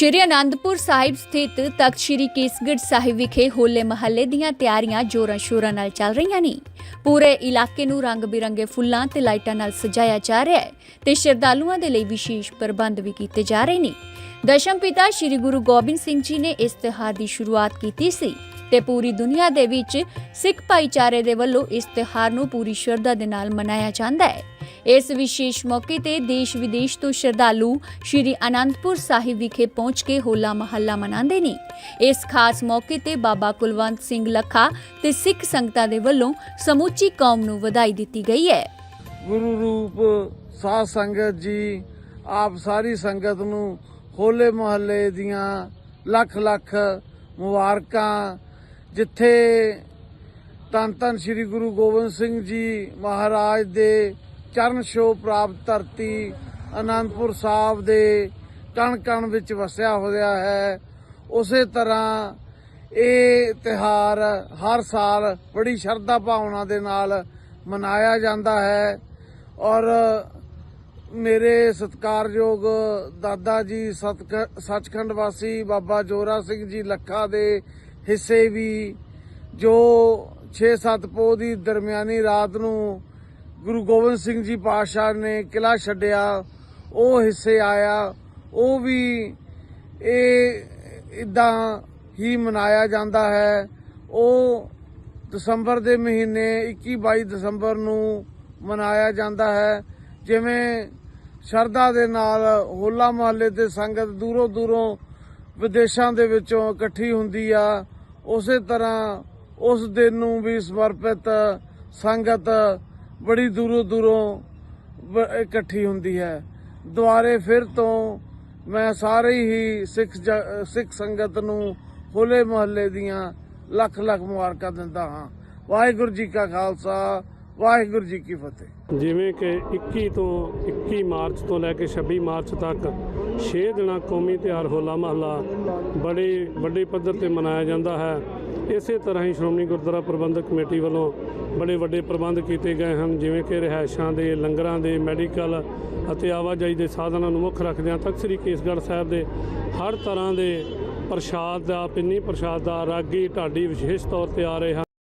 ਸ਼੍ਰੀ ਅਨੰਦਪੁਰ ਸਾਹਿਬ ਸਥਿਤ ਤਖਤ ਸ਼੍ਰੀ ਕੇਸਗੜ੍ਹ ਸਾਹਿਬ ਵਿਖੇ ਹੋਲੇ ਮਹੱਲੇ ਦੀਆਂ ਤਿਆਰੀਆਂ ਜੋਰਾਂ ਸ਼ੋਰਾਂ ਨਾਲ ਚੱਲ ਰਹੀਆਂ ਨੇ। ਪੂਰੇ ਇਲਾਕੇ ਨੂੰ ਰੰਗ-ਬਿਰੰਗੇ ਫੁੱਲਾਂ ਤੇ ਲਾਈਟਾਂ ਨਾਲ ਸਜਾਇਆ ਜਾ ਰਿਹਾ ਹੈ ਤੇ ਸ਼ਰਧਾਲੂਆਂ ਦੇ ਲਈ ਵਿਸ਼ੇਸ਼ ਪ੍ਰਬੰਧ ਵੀ ਕੀਤੇ ਜਾ ਰਹੇ ਨੇ। ਦਸ਼ਮ ਪਿਤਾ ਸ਼੍ਰੀ ਗੁਰੂ ਗੋਬਿੰਦ ਸਿੰਘ ਜੀ ਨੇ ਇਸ ਤਿਉਹਾਰ ਦੀ ਸ਼ੁਰੂਆਤ ਕੀਤੀ ਸੀ ਤੇ ਪੂਰੀ ਦੁਨੀਆ ਦੇ ਵਿੱਚ ਸਿੱਖ ਭਾਈਚਾਰੇ ਦੇ ਵੱਲੋਂ ਇਸ ਤਿਉਹਾਰ ਨੂੰ ਪੂਰੀ ਸ਼ਰਧਾ ਦੇ ਨਾਲ ਮਨਾਇਆ ਜਾਂਦਾ ਹੈ। ਇਸ ਵਿਸ਼ੇਸ਼ ਮੌਕੇ ਤੇ ਦੇਸ਼ ਵਿਦੇਸ਼ ਤੋਂ ਸ਼ਰਧਾਲੂ ਸ਼੍ਰੀ ਅਨੰਦਪੁਰ ਸਾਹਿਬ ਵਿਖੇ ਪਹੁੰਚ ਕੇ ਹੋਲਾ ਮਹੱਲਾ ਮਨਾਉਂਦੇ ਨੇ। ਇਸ ਖਾਸ ਮੌਕੇ ਤੇ ਬਾਬਾ ਕੁਲਵੰਤ ਸਿੰਘ ਲੱਖਾ ਤੇ ਸਿੱਖ ਸੰਗਤਾਂ ਦੇ ਵੱਲੋਂ ਸਮੁੱਚੀ ਕੌਮ ਨੂੰ ਵਧਾਈ ਦਿੱਤੀ ਗਈ ਹੈ। ਗੁਰੂ ਰੂਪ, ਸਾਧ ਸੰਗਤ ਜੀ, ਆਪ ਸਾਰੀ ਸੰਗਤ ਨੂੰ ਹੋਲੇ ਮਹੱਲੇ ਦੀਆਂ ਲੱਖ ਲੱਖ ਮੁਬਾਰਕਾਂ। ਜਿੱਥੇ ਧੰਨ ਧੰਨ ਸ੍ਰੀ ਗੁਰੂ ਗੋਬਿੰਦ ਸਿੰਘ ਜੀ ਮਹਾਰਾਜ ਦੇ ਚਰਨ ਛੋਹ ਪ੍ਰਾਪਤ ਧਰਤੀ ਅਨੰਦਪੁਰ ਸਾਹਿਬ ਦੇ ਕਣ ਕਣ ਵਿੱਚ ਵਸਿਆ ਹੋਇਆ ਹੈ। ਉਸੇ ਤਰ੍ਹਾਂ ਇਹ ਤਿਹਾਰ ਹਰ ਸਾਲ ਬੜੀ ਸ਼ਰਧਾ ਭਾਵਨਾ ਦੇ ਨਾਲ ਮਨਾਇਆ ਜਾਂਦਾ ਹੈ। ਔਰ ਮੇਰੇ ਸਤਿਕਾਰਯੋਗ ਦਾਦਾ ਜੀ, ਸਤਕ- ਸੱਚਖੰਡ ਵਾਸੀ ਬਾਬਾ ਜੋਰਾ ਸਿੰਘ ਜੀ ਲੱਖਾ ਦੇ ਹਿੱਸੇ ਵੀ ਜੋ 6-7 ਪੋਹ ਦੀ ਦਰਮਿਆਨੀ ਰਾਤ ਨੂੰ ਗੁਰੂ ਗੋਬਿੰਦ ਸਿੰਘ ਜੀ ਪਾਤਸ਼ਾਹ ਨੇ ਕਿਲਾ ਛੱਡਿਆ, ਉਹ ਹਿੱਸੇ ਆਇਆ, ਉਹ ਵੀ ਇਹ ਇਦਾਂ ਹੀ ਮਨਾਇਆ ਜਾਂਦਾ ਹੈ। ਉਹ ਦਸੰਬਰ ਦੇ ਮਹੀਨੇ 21 22 ਦਸੰਬਰ ਨੂੰ ਮਨਾਇਆ ਜਾਂਦਾ ਹੈ। ਜਿਵੇਂ ਸ਼ਰਧਾ ਦੇ ਨਾਲ ਹੋਲਾ ਮਹੱਲੇ ਤੇ ਸੰਗਤ ਦੂਰੋਂ ਦੂਰੋਂ ਵਿਦੇਸ਼ਾਂ ਦੇ ਵਿੱਚੋਂ ਇਕੱਠੀ ਹੁੰਦੀ ਆ। ਉਸੇ ਤਰ੍ਹਾਂ ਉਸ ਦਿਨ ਨੂੰ ਵੀ ਸਮਰਪਿਤ ਸੰਗਤ ਬੜੀ ਦੂਰੋਂ ਦੂਰੋਂ ਇਕੱਠੀ ਹੁੰਦੀ ਹੈ। ਦੁਆਰੇ ਫਿਰ ਤੋਂ ਮੈਂ ਸਾਰੇ ਹੀ ਸਿੱਖ ਜ- ਸਿੱਖ ਸੰਗਤ ਨੂੰ ਹੋਲੇ ਮਹੱਲੇ ਦੀਆਂ ਲੱਖ ਲੱਖ ਮੁਬਾਰਕਾਂ ਦਿੰਦਾ ਹਾਂ। ਵਾਹਿਗੁਰੂ ਜੀ ਕਾ ਖਾਲਸਾ, ਵਾਹਿਗੁਰੂ ਜੀ ਕੀ ਫਤਿਹ। ਜਿਵੇਂ ਕਿ 21 ਤੋਂ 21 ਮਾਰਚ ਤੋਂ ਲੈ ਕੇ 26 ਮਾਰਚ ਤੱਕ 6 ਦਿਨਾਂ ਕੌਮੀ ਤਿਉਹਾਰ ਹੋਲਾ ਮਹੱਲਾ ਬੜੇ ਵੱਡੇ ਪੱਧਰ ਤੇ ਮਨਾਇਆ ਜਾਂਦਾ ਹੈ। ਇਸੇ ਤਰ੍ਹਾਂ ਹੀ ਸ਼੍ਰੋਮਣੀ ਗੁਰਦੁਆਰਾ ਪ੍ਰਬੰਧਕ ਕਮੇਟੀ ਵੱਲੋਂ ਬੜੇ ਵੱਡੇ ਪ੍ਰਬੰਧ ਕੀਤੇ ਗਏ ਹਨ, ਜਿਵੇਂ ਕਿ ਰਿਹਾਇਸ਼ਾਂ ਦੇ, ਲੰਗਰਾਂ ਦੇ, ਮੈਡੀਕਲ ਅਤੇ ਆਵਾਜਾਈ ਦੇ ਸਾਧਨਾਂ ਨੂੰ ਮੁੱਖ ਰੱਖਦਿਆਂ ਤਖਤ ਸ੍ਰੀ ਕੇਸਗੜ੍ਹ ਸਾਹਿਬ ਦੇ ਹਰ ਤਰ੍ਹਾਂ ਦੇ ਪ੍ਰਸ਼ਾਦ ਦਾ, ਪਿੰਨੀ ਪ੍ਰਸ਼ਾਦ ਦਾ, ਰਾਗੀ ਢਾਡੀ ਵਿਸ਼ੇਸ਼ ਤੌਰ ਤੇ ਆ ਰਹੇ ਹਨ।